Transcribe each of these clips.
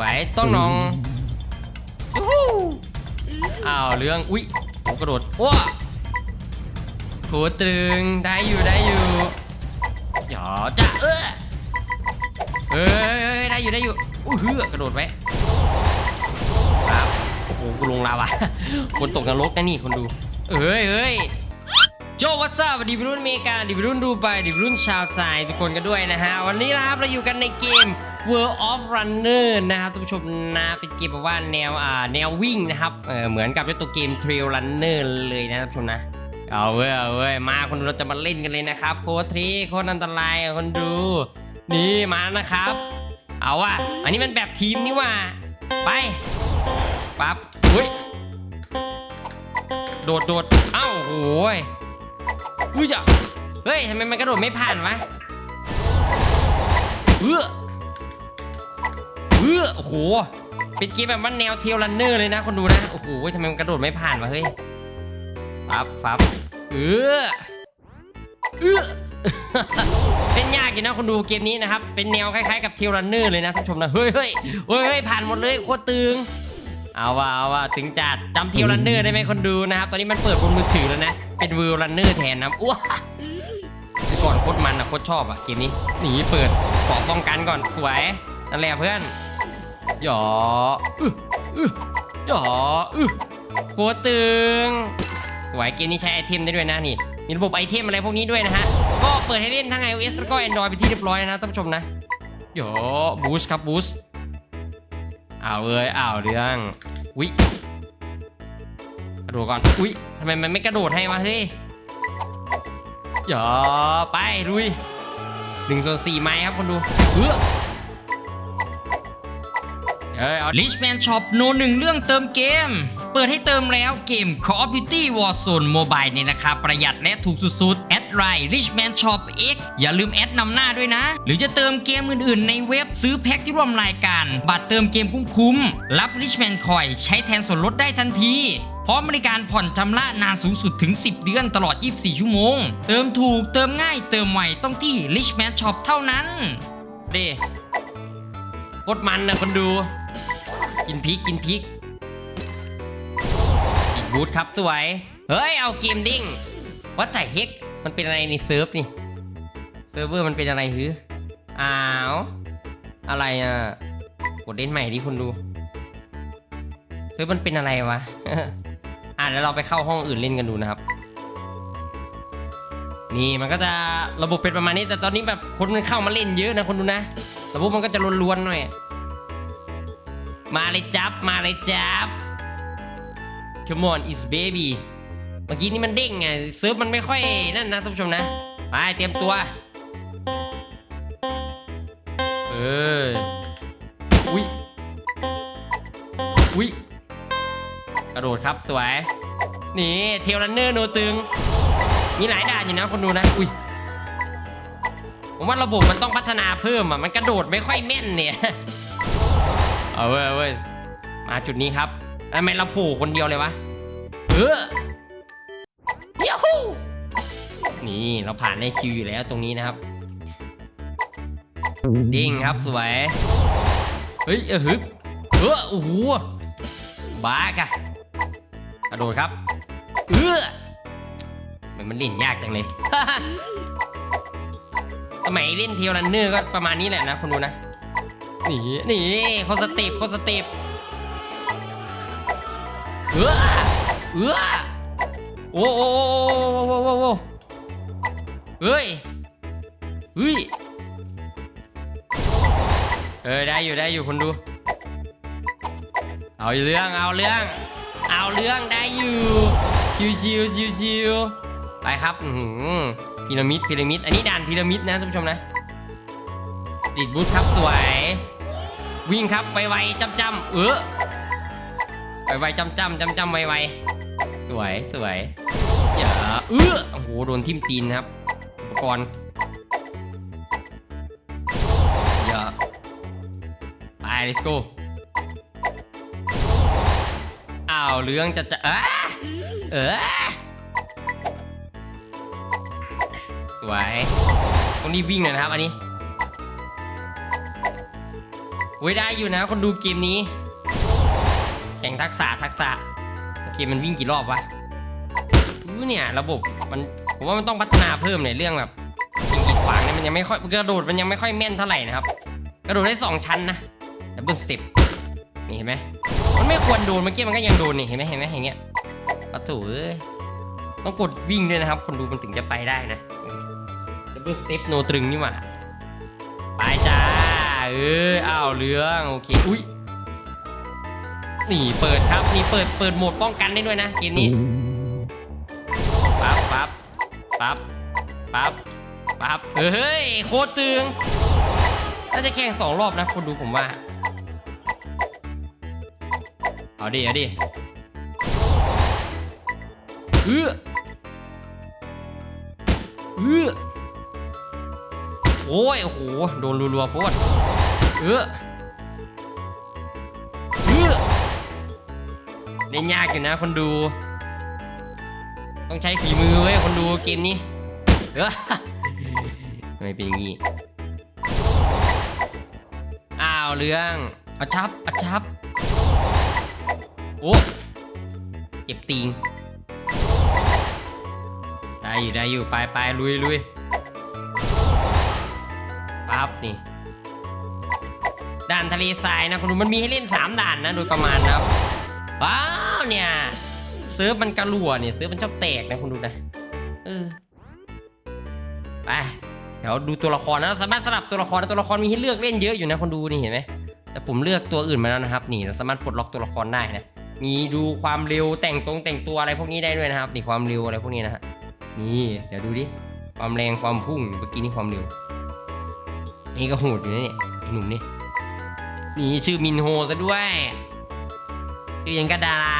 วยต้องน้องยูฮูอ้าวเรื่องอุ้ยโอ้กระโดดว้าโหตรึงได้อยู่ได้อยู่หยอจ้ะเออเฮ้ยเฮ้ยได้อยู่ได้อยู่อู้หือกระโดดไว้ครับโอ้โหกูลงลาวะคนตกนรกนะนี่คนดู เอ้ยเฮ้ยโจวัสซับดีวิรุ่นอเมริกาดีวิรุ่นดูไบดีวิรุ่นชาวใจทุกคนกันด้วยนะฮะ วันนี้นะครับเราอยู่กันในเกม World of Runner นะครับท่านผู้ชมนะเป็นเกมแบบว่าแนวอ่าแนววิ่งนะครับเออเหมือนกับเจ้าตัวเกม Trail Runner เลยนะท่านผู้ชมนะเอาเว้ยเอาเว้ยมาคนดูเราจะมาเล่นกันเลยนะครับโฟทรีโคตรอันตรายคนดู นี่มานะครับ เอาว่ะอันนี้มันแบบทีมนี่ว่าไปปั๊บอุ้ยโดดโดดเอ้าโอ้ยอุ้ยจ้ะเฮ้ยทำไมมันกระโดดไม่ผ่านวะเออ ออโอ้โหเป็นเกมแบบว่าแนวเทลรันเนอร์เลยนะ คนดูนะ โอ้โหทำไมมันกระโดดไม่ผ่านวะเฮ้ยฟับฟับเออเออเป็นยากอยู่นะคนดูเกมนี้นะครับ เป็นแนวคล้ายๆกับเทลรันเนอร์เลยนะท่านผู้ชมนะ เฮ้ยเฮ้ยเฮ้ยผ่านหมดเลยโคตรตึงเอาว่าเอาว่าถึงจัดจำเทลรันเนอร์ได้ไหมคนดูนะครับ ตอนนี้มันเปิดบนมือถือแล้วนะ เป็นวิวรันเนอร์แทนนะอ้วคือก่อนโคตรมันอะโคตรชอบอะเกมนี้หนีเปิดเกาะป้องกันก่อนสวยนั่นแหละเพื่อน หยออื้ออื้อหยออื้อโคตรตึงสวยเกมนี้ใช้ไอเทมได้ด้วยนะนี่มีระบบไอเทมอะไรพวกนี้ด้วยนะฮะ ก็เปิดให้เล่นทั้ง iOS แล้วก็ Android ไปนที่เรียบร้อยนะท่านผู้ชมนะหยอบูสครับบูสเอาเลยเอาเรื่องวิกระโดดก่อนอุ้ยทำไมมันไม่กระโดดให้วะเฮ้ยหยอไปลุยหนึ่งส่วนสี่ไม้ครับคนดูเออ เอ้ยเอา Richman Shop โนหนึ่งเรื่องเติมเกม เปิดให้เติมแล้วเกม Call of Duty Warzone Mobile ในราคาประหยัดและถูกสุดๆ แอดไลน์ Richman Shop X อย่าลืมแอดนำหน้าด้วยนะ หรือจะเติมเกมอื่นๆ ในเว็บซื้อแพ็คที่ร่วมรายการ บัตรเติมเกมคุ้มๆ รับ Richman Coin ใช้แทนส่วนลดได้ทันทีพร้อมบริการผ่อนชำระนานสูงสุดถึง 10 เดือนตลอด 24 ชั่วโมง เติมถูกเติมง่ายเติมไวต้องที่ Richman Shop เท่านั้นดิโคตรมันนะคนดู กินพริกกินพริกอีกบูทครับสวย เฮ้ย เอาเกมดิ้งวัดแต่เฮกมันเป็นอะไรในเซิร์ฟนี่ เซิร์ฟเวอร์มันเป็นอะไรฮืออ้าว อะไรอะ กดเล่นใหม่ดิคนดู เซิร์ฟมันเป็นอะไรวะ อะแล้วเราไปเข้าห้องอื่นเล่นกันดูนะครับ นี่มันก็จะระบบเป็นประมาณนี้ แต่ตอนนี้แบบคนมันเข้ามาเล่นเยอะนะคนดูนะ ระบบมันก็จะล้วนๆหน่อย มาเลยจับ มาเลยจับ Come on is baby เมื่อกี้นี่มันเด้งไงเซิร์ฟมันไม่ค่อยนั่นนะท่านผู้ชมนะ ไปเตรียมตัว เออ อุ้ย อุ้ย กระโดดครับสวย นี่เทลรันเนอร์โนตึง มีหลายด่านอยู่นะคนดูนะ อุ้ยผมว่าระบบมันต้องพัฒนาเพิ่มอะ มันกระโดดไม่ค่อยแม่นเนี่ย เอาเว้ยเอาเว้ยมาจุดนี้ครับทำไมเราโผล่คนเดียวเลยวะเออยูฮูนี่เราผ่านในคิวอยู่แล้วตรงนี้นะครับดิ้งครับสวยเฮ้ยเออฮึบเออโอ้โหบ้ากะกระโดดครับเออมันมันเล่นยากจังเลยสมัยเล่นเทลรันเนอร์ก็ประมาณนี้แหละนะคุณดูนะ นี่นี่คนสติปคนสติปเออเออโอ้โอ้โอ้โอ้โอ้โอเฮ้ยเฮ้ยเออได้อยู่ได้อยู่คนดู เอาเรื่องเอาเรื่อง เอาเรื่องได้อยู่ชิวชิวชิวชิวไปครับหือพีระมิดพีระมิดอันนี้ด่านพีระมิดนะท่านผู้ชมนะติดบูทครับสวย วิ่งครับไวๆจำจำเออไวๆจำจำจำจำๆไวๆสวยสวยอย่าเออโอ้โหโดนทิ่มตีนครับอุปกรณ์อย่าไป let's go อ้าวเรื่องจะจะเออเออสวยตรงนี้วิ่งเลยนะครับอันนี้ โอ้ยได้อยู่นะ คนดูเกมนี้ แข่งทักษะทักษะเกมมันวิ่งกี่รอบวะอู้เนี่ยระบบมันผมว่ามันต้องพัฒนาเพิ่มในเรื่องแบบยิงกีดขวางเนี่ยมันยังไม่ค่อยกระโดดมันยังไม่ค่อยแม่นเท่าไหร่นะครับ กระโดดได้สองชั้นนะดับเบิลสเต็ปนี่เห็นไหมมันไม่ควรโดนเมื่อกี้มันก็ยังโดนนี่เห็นไหมเห็นไหมอย่างเงี้ยปะถูเอ้ยต้องกดวิ่งด้วยนะครับ คนดูมันถึงจะไปได้นะดับเบิลสเต็ปโนตรึงนี่หว่าไปจ้า เอออ้าวเรื่องโอเคอุ้ยนี่เปิดครับนี่เปิดเปิดโหมดป้องกันได้ด้วยนะเกมนี้ปั๊บปั๊บปั๊บปั๊บปั๊บเฮ้ยโคตรตึงน่าจะแข่งสองรอบนะคนดูผมว่าเอาดิเอาดิเออเออ โอ้ยโอ้โหโดนรัวๆโพดเออเออเล่นยากอยู่นะคนดู ต้องใช้ฝีมือเว้ยคนดูเกมนี้เออทำไมเป็นอย่างนี้อ้าวเรื่องอาชับอาชับโอ้เจ็บตีงได้อยู่ได้อยู่ไปไปลุยลุย นี่ ด่านทะเลทรายนะคุณดูมันมีให้เล่น 3 ด่านนะโดยประมาณนะครับว้าวเนี่ยเซิร์ฟมันกระลัวเนี่ยเซิร์ฟมันชอบแตกนะคุณดูนะเออไปเดี๋ยวดูตัวละครนะสามารถสลับตัวละครตัวละครมีให้เลือกเล่นเยอะอยู่นะคนดูนี่เห็นไหมแต่ผมเลือกตัวอื่นมาแล้วนะครับ นี่เราสามารถปลดล็อกตัวละครได้นะมีดูความเร็วแต่งตรงแต่งตัวอะไรพวกนี้ได้ด้วยนะครับนี่ความเร็วอะไรพวกนี้นะฮะนี่เดี๋ยวดูดิความแรงความพุ่งเมื่อกี้นี่ความเร็ว นี่ก็โหดอยู่นะเนี่ยหนุ่มนี่นี่ชื่อมินโฮซะด้วยชื่อยังกระดารา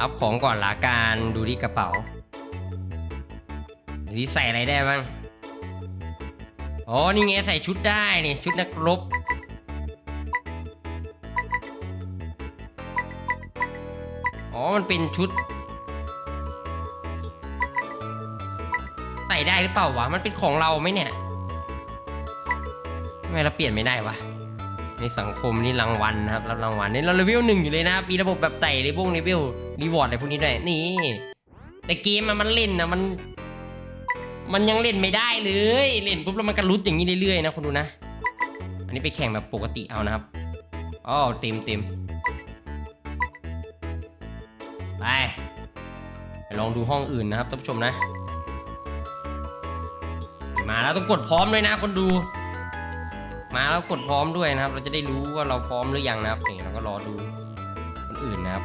อัพของก่อนละกันดูที่กระเป๋าหรือใส่อะไรได้บ้างอ๋อนี่ไงใส่ชุดได้นี่ชุดนักรบอ๋อมันเป็นชุด ได้หรือเปล่าวะ มันเป็นของเราไหมเนี่ยทำไมเราเปลี่ยนไม่ได้วะ ในสังคมนี่รางวัลนะครับรับรางวัลนี่เราเลเวลหนึ่งอยู่เลยนะครับมีระบบแบบไต่เลเวลเลเวลรีวอร์ดอะไรพวกนี้ด้วยนี่ แต่เกมมันมันเล่นนะมัน มันยังเล่นไม่ได้เลย เล่นปุ๊บแล้วมันกระลุดอย่างนี้เรื่อยๆนะคุณดูนะ อันนี้ไปแข่งแบบปกติเอานะครับอ๋อเต็มเต็มไปไปลองดูห้องอื่นนะครับท่านผู้ชมนะ มาแล้วต้องกดพร้อมด้วยนะคนดู มาแล้วกดพร้อมด้วยนะครับ เราจะได้รู้ว่าเราพร้อมหรือยังนะครับนี่เราก็รอดูคนอื่นนะครับ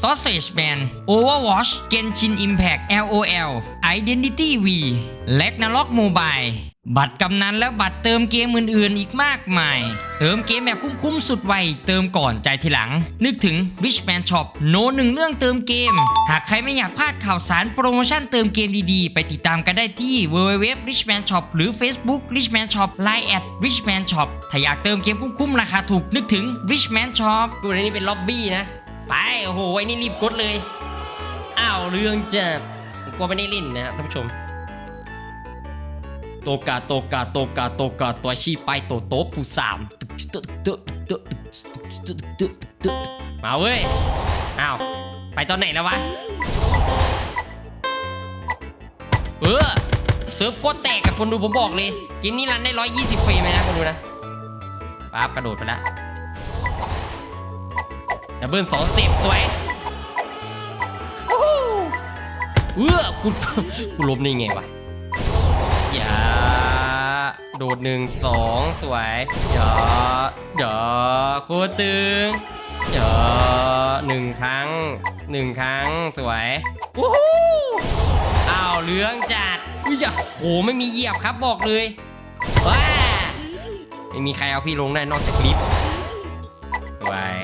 Sausage Band Overwatch Genshin Impact LOL Identity V และ n a r o k Mobile บัตรกำนันและบัตรเติมเกมอื่นๆ อีกมากมาย เติมเกมแบบคุ้มๆ สุดไว เติมก่อนใจทีหลัง นึกถึง Richman Shop โนหนึ่งเรื่องเติมเกม หากใครไม่อยากพลาดข่าวสารโปรโมชั่นเติมเกมดีๆ ไปติดตามกันได้ที่ www richman shop หรือ Facebook richman shop line at richman shop ถ้าอยากเติมเกมคุ้มๆ ราคาถูกนึกถึง richman shop ดูในนี้เป็นล็อบบี้นะ ไปโอ้โหไอ้นี่รีบกดเลยอ้าวเรื่องจะผมกลัวไม่ได้เล่นนะครับท่านผู้ชม โตกาโตกาโตกาโตกาตัวชีไปโตโตะผู้สามมาเว้ยอ้าวไปตอนไหนแล้ววะเออเซิร์ฟโคตรแตกกับคนดูผมบอกเลยกมนี้รันได้ 120ฟรมเลยนะคนดูนะปั๊บกระโดดไปแล้ว ดับเบิลสองสิบสวยวู้ฮู้เออกูกูล้มนี่ไงวะอย่าโดดหนึ่งสองสวยอย่าอย่าโคตรตึงอย่าหนึ่งครั้งหนึ่งครั้งสวยวู้ฮู้อ้าวเหลืองจัดอุ้ยจ้ะโหไม่มีเหยียบครับบอกเลยว้าไม่มีใครเอาพี่ลงได้นอกจากลิฟต์สวย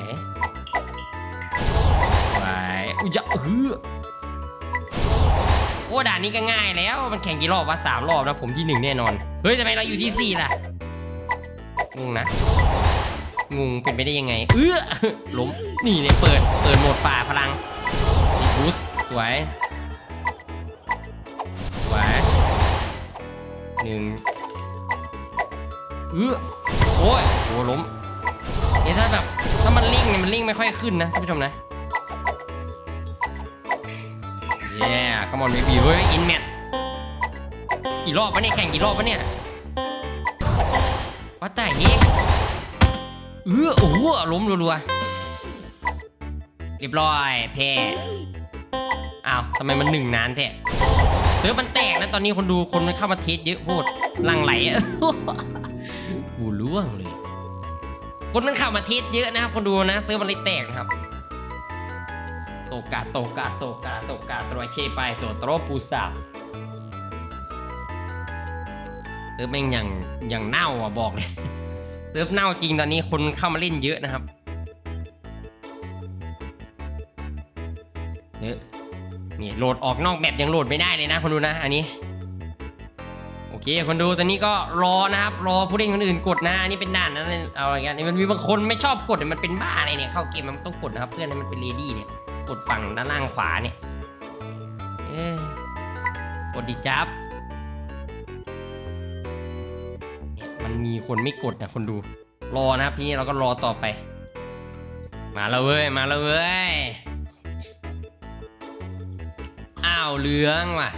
ยจะเออโอ้ด่านนี้ก็ง่ายแล้ว มันแข่งกี่รอบวะสามรอบนะผมที่หนึ่งแน่นอน เฮ้ยทำไมเราอยู่ที่สี่ล่ะ งงนะ งงเป็นไปได้ยังไง เอื้อล้ม นี่เนี่ยเปิด เปิดโหมดฝ่าพลังนี่บูสต์สวย สวยหนึ่งเอื้อโอ้ยโอ้ล้มเนี่ยถ้าแบบ ถ้ามันลิงเนี่ยมันลิงไม่ค่อยขึ้นนะท่านผู้ชมนะ เย้ขมอนบีบีเฮ้ยอินแมทกี่รอบวะเนี่ยแข่งกี่รอบวะเนี่ยว่าแต่เองเออโอ้โหล้มรัวๆเรียบร้อยแพ้อ้าวทำไมมันหนึ่งนานแท้เสือมันแตกนะตอนนี้คนดูคนมันเข้ามาเทสเยอะโพดหลังไหลอะกูล่วงเลย คนมันเข้ามาเทสเยอะนะครับคนดูนะเสือมันเลยแตกนะครับ โตกาโตกาโตกาโตกาตรอยเชไปตัวโตรปูสาเซิร์ฟแม่งอย่างอย่างเน่าอะบอกเลยเซิร์ฟเน่าจริงตอนนี้คนเข้ามาเล่นเยอะนะครับเนี่ยนี่โหลดออกนอกแมปยังโหลดไม่ได้เลยนะคนดูนะอันนี้โอเคคนดูตอนนี้ก็รอนะครับรอผู้เล่นคนอื่นกดนะอันนี้เป็นด่านนะเอาอะไรกันมันมีบางคนไม่ชอบกดเนี่ยมันเป็นบ้าอะไรเนี่ยเข้าเกมมันต้องกดนะครับเพื่อนให้มันเป็นเลดี้เนี่ย กดฝั่งด้านล่างขวาเนี่ยเอ๊ะกดดิจับเนี่ยมันมีคนไม่กดนะคนดู รอนะครับทีนี้เราก็รอต่อไป มาแล้วเว้ย มาแล้วเว้ย อ้าวเหลืองว่ะ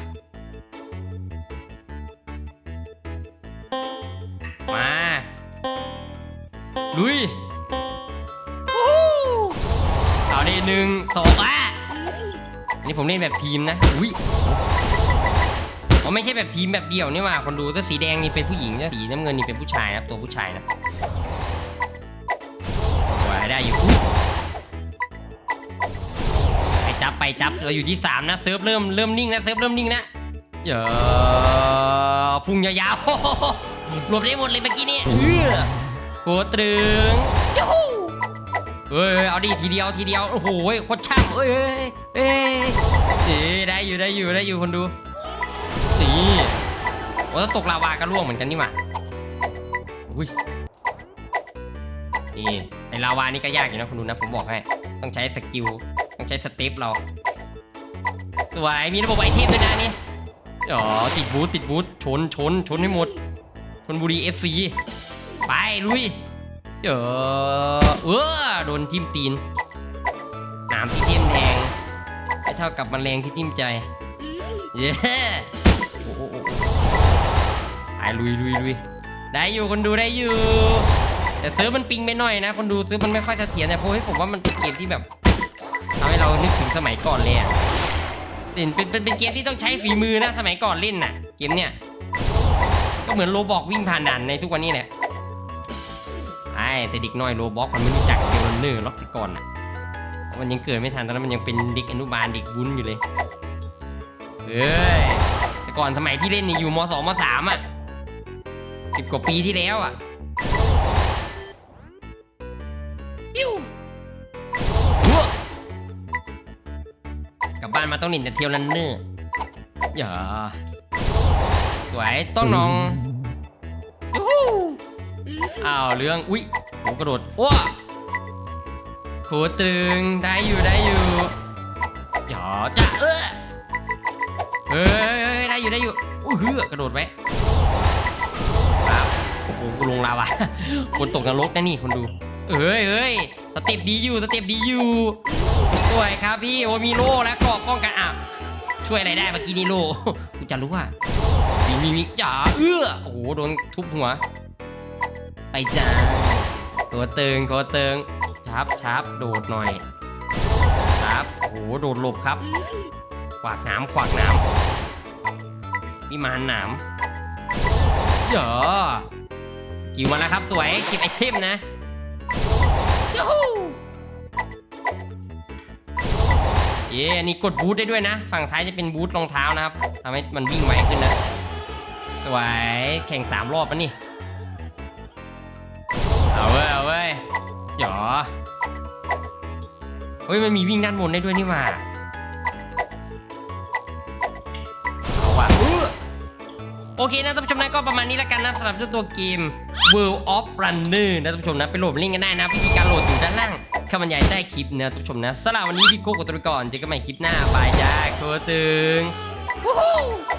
มา ลุยวู้ เอาดิหนึ่งสองอะนี่ผมเล่นแบบทีมนะ อุ้ยอ๋อไม่ใช่แบบทีมแบบเดี่ยวนี่ว่าคนดูถ้าสีแดงนี่เป็นผู้หญิงนะสีน้ำเงินนี่เป็นผู้ชายนะครับตัวผู้ชายนะไหวได้อยู่อุ๊ยไปจับไปจับเราอยู่ที่สามนะเซิร์ฟเริ่มเริ่มนิ่งนะเซิร์ฟเริ่มนิ่งนะเยอพุ่งยาวๆรวมได้หมดเลยเมื่อกี้นี่เออโกตรึงยู เฮ้ยเอาดิทีเดียวทีเดียวโอ้โหโคตรช่ำเอ้ยเอ้ยเอ้ยเอ้ยได้อยู่ได้อยู่ได้อยู่คนดูนี่โอ้ถ้าตกลาวาก็ร่วงเหมือนกันนี่หว่าอุ้ยนี่ไอลาวานี่ก็ยากอยู่นะคนดูนะผมบอกให้ต้องใช้สกิลต้องใช้สเต็ปเราสวยมีระบบไอเทมด้วยนะนี่อ๋อติดบูทติดบูทชนชนชนให้หมดชนบุรี FC ไปลุย เออเออโดนทิ่มตีนหนามที่ทิ่มแทงไม่เท่ากับมแมลงที่ทิ่มใจ เย้โอ้โหโอ้ลุยลุยลุยได้อยู่คนดูได้อยู่ แต่ซิร์ฟมันปิงไปหน่อยนะ คนดูซิร์ฟมันไม่ค่อยเสถียรแต่เพราะให้ผมว่ามันเป็นเกมที่แบบทำให้เรานึกถึงสมัยก่อนเลยอะเป็นเป็นเป็นเกมที่ต้องใช้ฝีมือนะสมัยก่อนเล่นน่ะ เกมเนี้ยก็เหมือนโรบอกวิ่งผ่านด่านในทุกวันนี้แหละ แต่เด็กน้อยโรบ็อกมันไม่รู้จักเทเลนเนอร์ล็อกแต่ก่อนอะเพราะมันยังเกิดไม่ทันตอนนั้นมันยังเป็นเด็กอนุบาลเด็กวุ้นอยู่เลยเอ้ยแต่ก่อนสมัยที่เล่นนี่อยู่มสองมสามอะสิบกว่าปีที่แล้วอะปิ้วหัวกลับบ้านมาต้องเล่นแต่เทเลนเนอร์อย่าสวยต้องน้องยูฮูอ้าวเรื่อง อุ้ย ผมกระโดดว้าโคตรึงได้อยู่ได้อยู่หยอจะเออเฮ้ยได้อยู่ได้อยู่อุ้ยเฮือกระโดดไว้ครับโอ้โหกูลงลาวะคนตกนรกนะนี่คนดูเอ้ยเอ้ยสเต็ปดีอยู่สเต็ปดีอยู่สวยครับพี่โอ้มีโล่แล้วกาะป้องกันอะช่วยอะไรได้เมื่อกี้นี่โล่กูจะรู้ว่ามีมีมีจ๋าเอื้อโอ้โหโดนทุบหัว ไปจ้า ตัวเติงตัวเติงชับชับโดดหน่อยครับโอ้โหโดดหลบครับ ขวากน้ำขวากน้ำวิมานหนามเยอกิวมาแล้วครับสวยเก็บไอเทมนะยูฮูเย้อันนี้กดบูทได้ด้วยนะ ฝั่งซ้ายจะเป็นบูทรองเท้านะครับทำให้มันวิ่งไวขึ้นนะ สวยแข่งสามรอบแล้วนี่ เอาเว้ยเอาเว้ยหยอเฮ้ยมันมีวิ่งด้านบนได้ด้วยนี่มาเอาว่ะโอเคนะท่านผู้ชมนะก็ประมาณนี้แล้วกันนะสำหรับเจ้าตัวเกม World of Runner นะท่านผู้ชมนะไปโหลดลิงก์กันได้นะวิธีการโหลดอยู่ด้านล่างคำบรรยายใต้คลิปนะท่านผู้ชมนะสำหรับวันนี้พี่โก้กับตัวก่อนเจอกันใหม่คลิปหน้าบายจ้าโคตึง Woohoo!